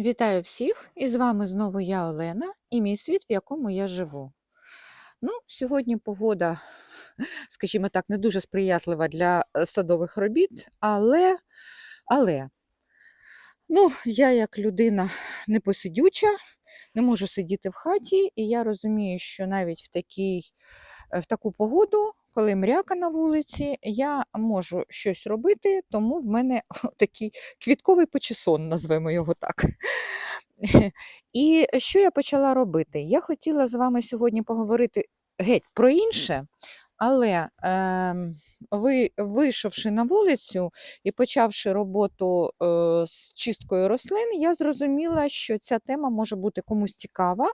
Вітаю всіх! І з вами знову я Олена і мій світ, в якому я живу. Ну, сьогодні погода, скажімо так, не дуже сприятлива для е, садових робіт, але, але ну, я як людина непосидюча, не можу сидіти в хаті, і я розумію, що навіть в, такій, е, в таку погоду, коли мряка на вулиці, я можу щось робити, тому в мене такий квітковий почесон, назвемо його так. І що я почала робити? Я хотіла з вами сьогодні поговорити геть про інше, але ем, ви, вийшовши на вулицю і почавши роботу е, з чисткою рослин, я зрозуміла, що ця тема може бути комусь цікава.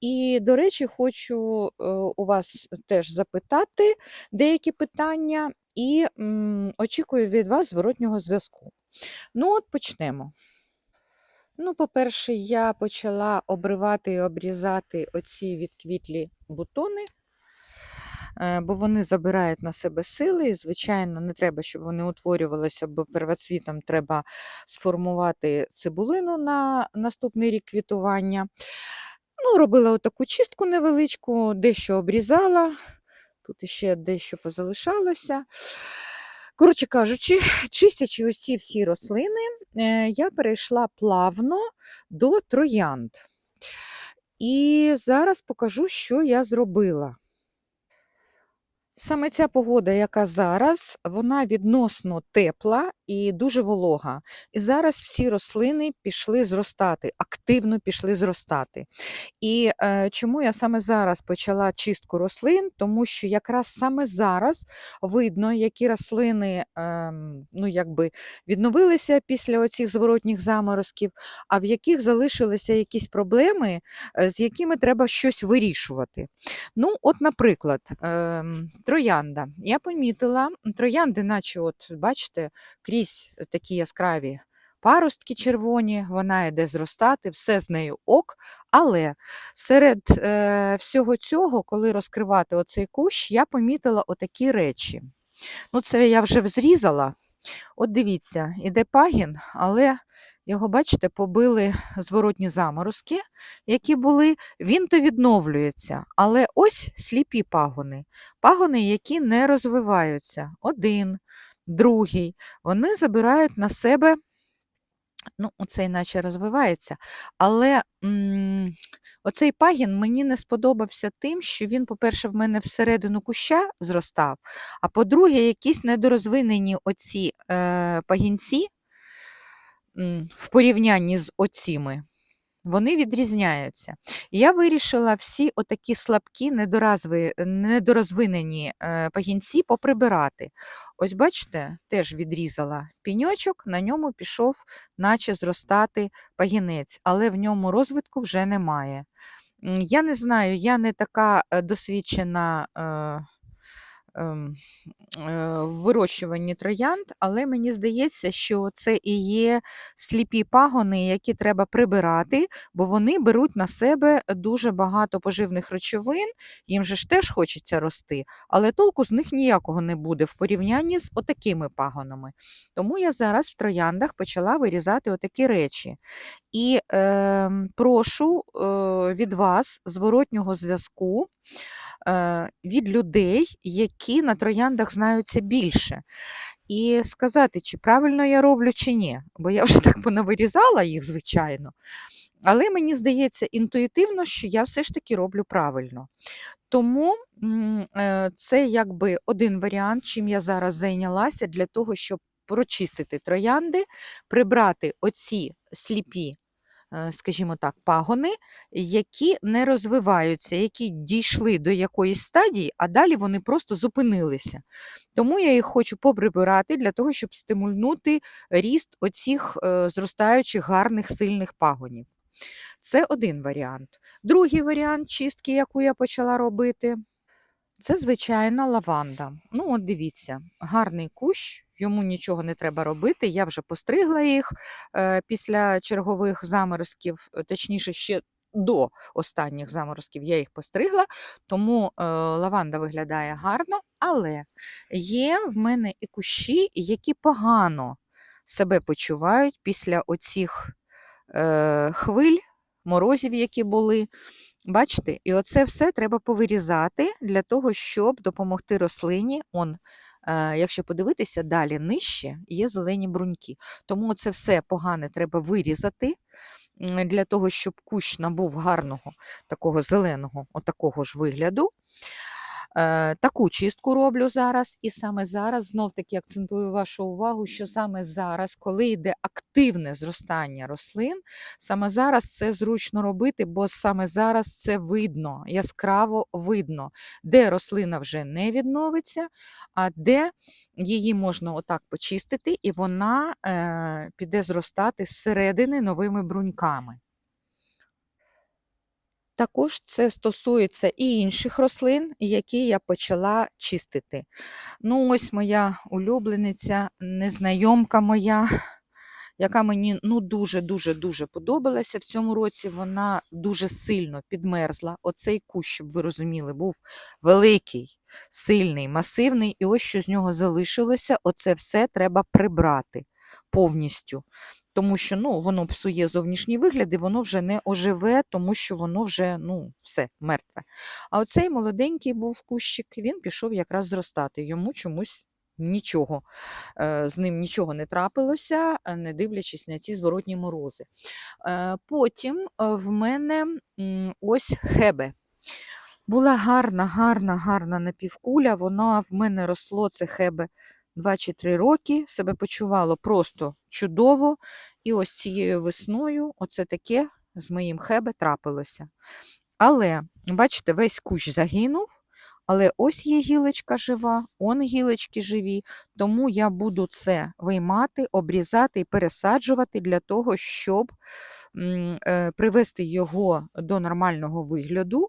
І, до речі, хочу е, у вас теж запитати деякі питання і м, очікую від вас зворотнього зв'язку. Ну, от почнемо. Ну, по-перше, я почала обривати і обрізати оці відквітлі бутони, е, бо вони забирають на себе сили. І, звичайно, не треба, щоб вони утворювалися, бо первоцвітом треба сформувати цибулину на наступний рік квітування. Ну, Робила отаку чистку невеличку, дещо обрізала, тут ще дещо позалишалося. Коротше кажучи, чистячи ось ці всі рослини, е, я перейшла плавно до троянд. І зараз покажу, що я зробила. Саме ця погода, яка зараз, вона відносно тепла і дуже волога. І зараз всі рослини пішли зростати, активно пішли зростати. І е, чому я саме зараз почала чистку рослин? Тому що якраз саме зараз видно, які рослини е, ну, якби відновилися після оцих зворотніх заморозків, а в яких залишилися якісь проблеми, е, з якими треба щось вирішувати. Ну, от, наприклад, е, троянда. Я помітила, троянди, наче, от, бачите, крізь такі яскраві паростки червоні, вона йде зростати, все з нею ок. Але серед е, всього цього, коли розкривати оцей кущ, я помітила отакі речі. Ну, Це я вже зрізала. От дивіться, іде пагін, але його, бачите, побили зворотні заморозки, які були, він то відновлюється. Але ось сліпі пагони, пагони, які не розвиваються. Один, другий, вони забирають на себе. Ну, оцей наче розвивається, але м оцей пагін мені не сподобався тим, що він, по-перше, в мене всередину куща зростав, а по-друге, якісь недорозвинені оці е, пагінці, в порівнянні з оціми, вони відрізняються. Я вирішила всі отакі слабкі, недорозвинені е, пагінці поприбирати. Ось, бачите, теж відрізала піньочок, на ньому пішов, наче зростати пагінець, але в ньому розвитку вже немає. Я не знаю, я не така е, досвідчена. Ем, е, вирощуванні троянд, але мені здається, що це і є сліпі пагони, які треба прибирати, бо вони беруть на себе дуже багато поживних речовин, їм же ж теж хочеться рости, але толку з них ніякого не буде в порівнянні з отакими пагонами. Тому я зараз в трояндах почала вирізати отакі речі. І е, прошу е, від вас зворотнього зв'язку. Е, від людей, які на трояндах знаються більше. І сказати, чи правильно я роблю, чи ні. Бо я вже так понавирізала їх, звичайно. Але мені здається інтуїтивно, що я все ж таки роблю правильно. Тому е, це якби один варіант, чим я зараз зайнялася для того, щоб прочистити троянди, прибрати оці сліпі скажімо так, пагони, які не розвиваються, які дійшли до якоїсь стадії, а далі вони просто зупинилися. Тому я їх хочу поприбирати для того, щоб стимульнути ріст оцих е, зростаючих гарних сильних пагонів. Це один варіант. Другий варіант чистки, яку я почала робити, це звичайна лаванда. Ну, от дивіться, гарний кущ, йому нічого не треба робити. Я вже постригла їх е, після чергових заморозків, е, точніше, ще до останніх заморозків я їх постригла, тому е, лаванда виглядає гарно, але є в мене і кущі, які погано себе почувають після оцих хвиль, морозів, які були. Бачите? І оце все треба повирізати для того, щоб допомогти рослині. Он, е, якщо подивитися далі нижче, є зелені бруньки. Тому це все погане треба вирізати для того, щоб кущ набув гарного такого зеленого, отакого ж вигляду. Е, Таку чистку роблю зараз, і саме зараз знов таки акцентую вашу увагу, що саме зараз, коли йде активне зростання рослин, саме зараз це зручно робити, бо саме зараз це видно, яскраво видно, де рослина вже не відновиться, а де її можна отак почистити, і вона е, піде зростати зсередини новими бруньками. Також це стосується і інших рослин, які я почала чистити. Ну, ось моя улюблениця, незнайомка моя, яка мені ну, дуже-дуже дуже подобалася. В цьому році вона дуже сильно підмерзла. Оцей кущ, щоб ви розуміли, був великий, сильний, масивний, і ось що з нього залишилося, оце все треба прибрати повністю тому що ну, воно псує зовнішній вигляд і воно вже не оживе, тому що воно вже ну, все мертве. А оцей молоденький був кущик, він пішов якраз зростати. Йому чомусь нічого, е, з ним нічого не трапилося, е, не дивлячись на ці зворотні морози. Е, Потім в мене ось хебе. Була гарна, гарна, гарна напівкуля. Вона в мене росло це хебе 2 чи 3 роки, себе почувало просто чудово. І ось цією весною оце таке з моїм хебе трапилося. Але, бачите, весь кущ загинув, але ось є гілочка жива, он гілочки живі, тому я буду це виймати, обрізати і пересаджувати для того, щоб е, привести його до нормального вигляду.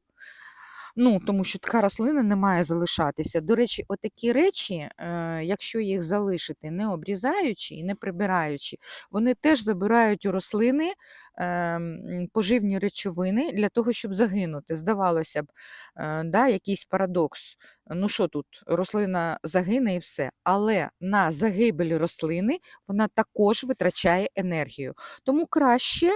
Ну, тому що така рослина не має залишатися. До речі, отакі речі, е, якщо їх залишити не обрізаючи і не прибираючи, вони теж забирають у рослини е, поживні речовини для того, щоб загинути. Здавалося б, е, да, якийсь парадокс. Ну що тут, рослина загине і все. Але на загибель рослини вона також витрачає енергію. Тому краще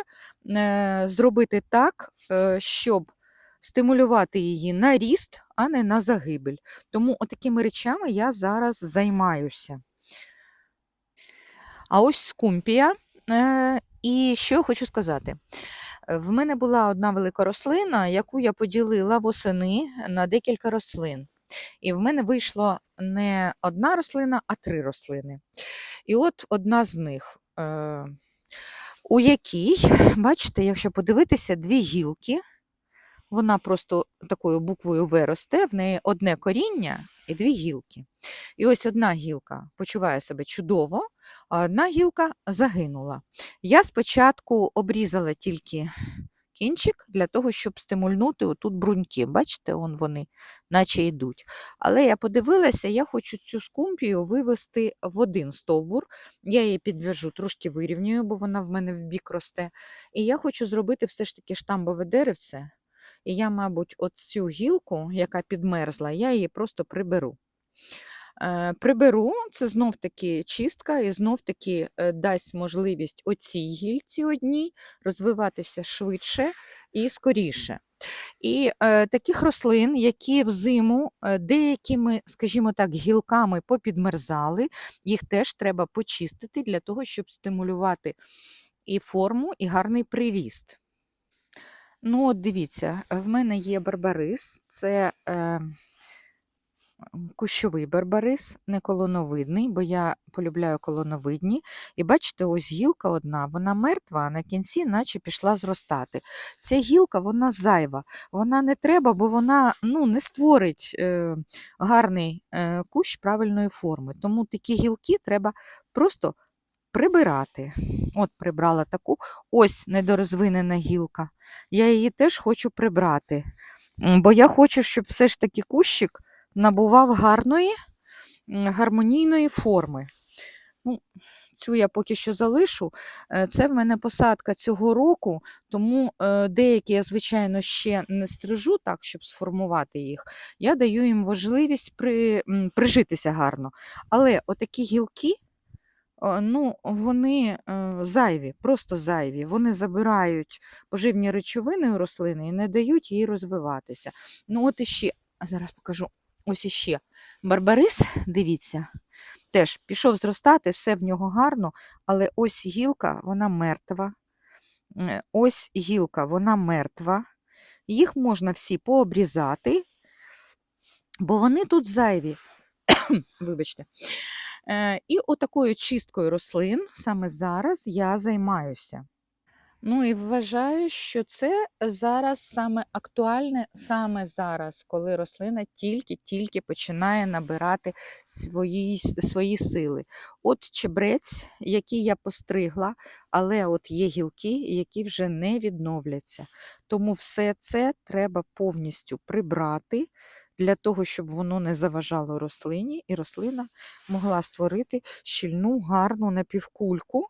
е, зробити так, щоб стимулювати її на ріст, а не на загибель. Тому отакими речами я зараз займаюся. А ось скумпія. Е, І що я хочу сказати? Е, В мене була одна велика рослина, яку я поділила восени на декілька рослин. І в мене вийшло не одна рослина, а три рослини. І от одна з них, е, у якій, бачите, якщо подивитися, дві гілки, вона просто такою буквою В росте, в неї одне коріння і дві гілки. І ось одна гілка почуває себе чудово, а одна гілка загинула. Я спочатку обрізала тільки кінчик для того, щоб стимульнути отут бруньки. Бачите, он вони наче йдуть. Але я подивилася, я хочу цю скумпію вивести в один стовбур. Я її підв'яжу, трошки вирівнюю, бо вона в мене в бік росте. І я хочу зробити все ж таки штамбове деревце. І я, мабуть, от цю гілку, яка підмерзла, я її просто приберу. Е, Приберу, це знов-таки чистка, і знов-таки е, дасть можливість оцій гільці одній розвиватися швидше і скоріше. І е, таких рослин, які взиму е, деякими, скажімо так, гілками попідмерзали, їх теж треба почистити для того, щоб стимулювати і форму, і гарний приріст. Ну, от дивіться, в мене є барбарис, це е, кущовий барбарис, не колоновидний, бо я полюбляю колоновидні. І бачите, ось гілка одна, вона мертва, а на кінці наче пішла зростати. Ця гілка вона зайва, вона не треба, бо вона ну, не створить е, гарний е, кущ правильної форми. Тому такі гілки треба просто прибирати. От прибрала таку, ось недорозвинена гілка. Я її теж хочу прибрати. Бо я хочу, щоб все ж таки кущик набував гарної, гармонійної форми. Ну, цю я поки що залишу. Е, Це в мене посадка цього року, тому е, деякі я, звичайно, ще не стрижу так, щоб сформувати їх. Я даю їм можливість при, прижитися гарно. Але отакі гілки, Ну, вони е, зайві, просто зайві. Вони забирають поживні речовини у рослини і не дають їй розвиватися. Ну, от іще, зараз покажу. Ось іще. Барбарис, дивіться, теж пішов зростати, все в нього гарно, але ось гілка, вона мертва. Е, Ось гілка, вона мертва. Їх можна всі пообрізати, бо вони тут зайві. Вибачте. Е, І отакою чисткою рослин саме зараз я займаюся. Ну і вважаю, що це зараз саме актуальне саме зараз, коли рослина тільки-тільки починає набирати свої, свої сили. От чебрець, який я постригла, але от є гілки, які вже не відновляться. Тому все це треба повністю прибрати для того, щоб воно не заважало рослині, і рослина могла створити щільну, гарну напівкульку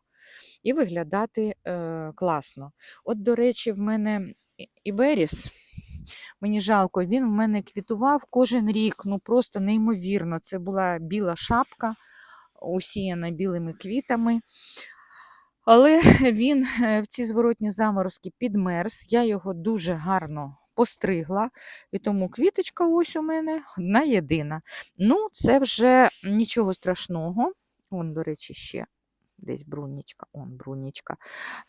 і виглядати е, класно. От, до речі, в мене Іберіс, мені жалко, він в мене квітував кожен рік, ну просто неймовірно. Це була біла шапка, усіяна білими квітами. Але він е, в ці зворотні заморозки підмерз, я його дуже гарно постригла, і тому квіточка ось у мене одна єдина. Ну, це вже нічого страшного. Вон, до речі, ще десь брунічка, он брунічка.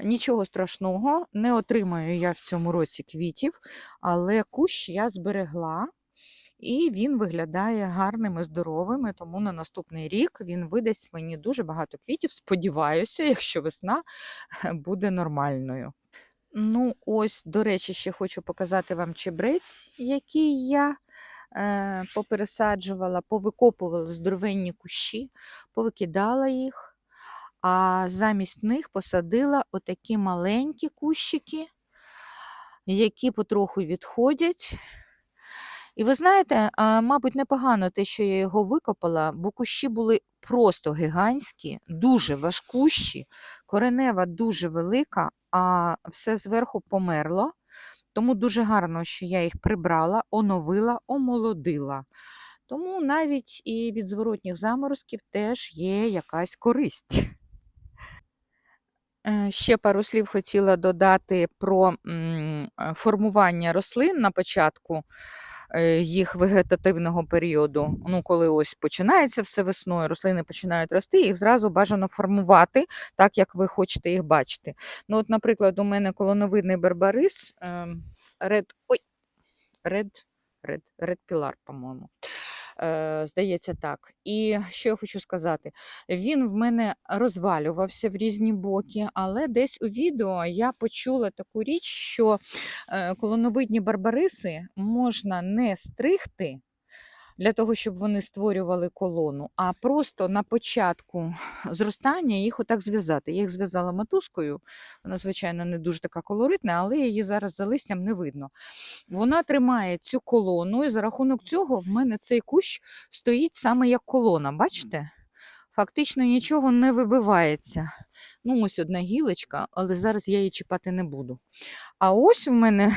Нічого страшного, не отримаю я в цьому році квітів, але кущ я зберегла. І він виглядає гарним і здоровим, тому на наступний рік він видасть мені дуже багато квітів. Сподіваюся, якщо весна буде нормальною. Ну, ось, до речі, ще хочу показати вам чебрець, який я е, попересаджувала, повикопувала здоровенні кущі, повикидала їх, а замість них посадила отакі маленькі кущики, які потроху відходять. І ви знаєте, мабуть, непогано те, що я його викопала, бо кущі були просто гігантські, дуже важкущі, коренева дуже велика, а все зверху померло. Тому дуже гарно, що я їх прибрала, оновила, омолодила. Тому навіть і від зворотніх заморозків теж є якась користь. Е, Ще пару слів хотіла додати про е, формування рослин на початку їх вегетативного періоду. Ну, коли ось починається все весною, рослини починають рости, їх зразу бажано формувати так, як ви хочете їх бачити. Ну, от, наприклад, у мене колоновидний барбарис, ред. Ой, ред. Ред, ред пілар, по-моєму. Е, здається, так. І що я хочу сказати? Він в мене розвалювався в різні боки, але десь у відео я почула таку річ, що е, колоновидні барбариси можна не стригти. Для того, щоб вони створювали колону, а просто на початку зростання їх отак зв'язати. Я їх зв'язала мотузкою, вона, звичайно, не дуже така колоритна, але її зараз за листям не видно. Вона тримає цю колону, і за рахунок цього в мене цей кущ стоїть саме як колона. Бачите? Фактично нічого не вибивається. Ну, ось одна гілочка, але зараз я її чіпати не буду. А ось у мене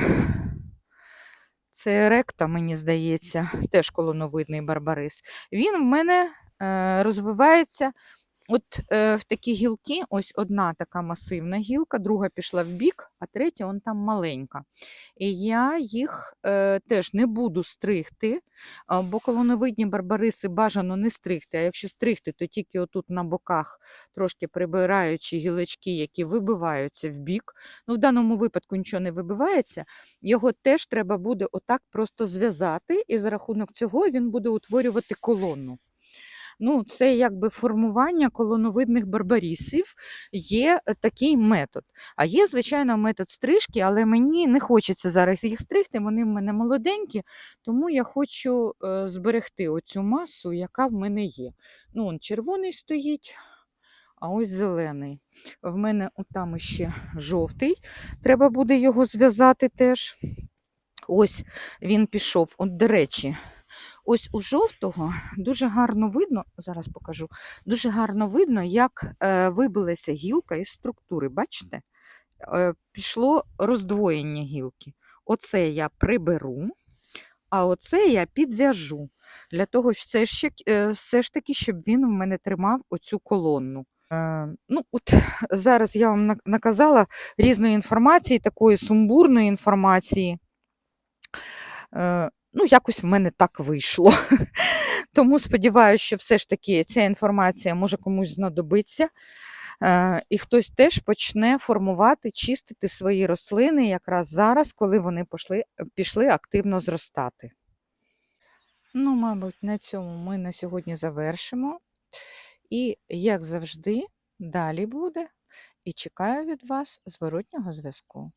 це ректа, мені здається, теж колоновидний барбарис. Він в мене е, розвивається от е, в такі гілки. Ось одна така масивна гілка, друга пішла в бік, а третя он там маленька. І я їх е, теж не буду стригти, бо колоновидні барбариси бажано не стригти. А якщо стригти, то тільки отут на боках, трошки прибираючи гілочки, які вибиваються в бік. Ну, в даному випадку нічого не вибивається. Його теж треба буде отак просто зв'язати, і за рахунок цього він буде утворювати колону. Ну, це якби формування колоновидних барбарісів, є е, такий метод. А є, звичайно, метод стрижки, але мені не хочеться зараз їх стригти, вони в мене молоденькі, тому я хочу е, зберегти оцю масу, яка в мене є. Ну, он червоний стоїть, а ось зелений. В мене там ще жовтий, треба буде його зв'язати теж. Ось він пішов. От, до речі, ось у жовтого дуже гарно видно, зараз покажу, дуже гарно видно, як е, вибилася гілка із структури. Бачите? Е, пішло роздвоєння гілки. Оце я приберу, а оце я підв'яжу. Для того, все ж, е, все ж таки, щоб він в мене тримав оцю колонну. Ну, от зараз я вам наказала різної інформації, такої сумбурної інформації. Ну, якось в мене так вийшло. Тому сподіваюся, що все ж таки ця інформація може комусь знадобитися. Е, І хтось теж почне формувати, чистити свої рослини якраз зараз, коли вони пішли, пішли активно зростати. Ну, мабуть, на цьому ми на сьогодні завершимо. І, як завжди, далі буде. І чекаю від вас зворотнього зв'язку.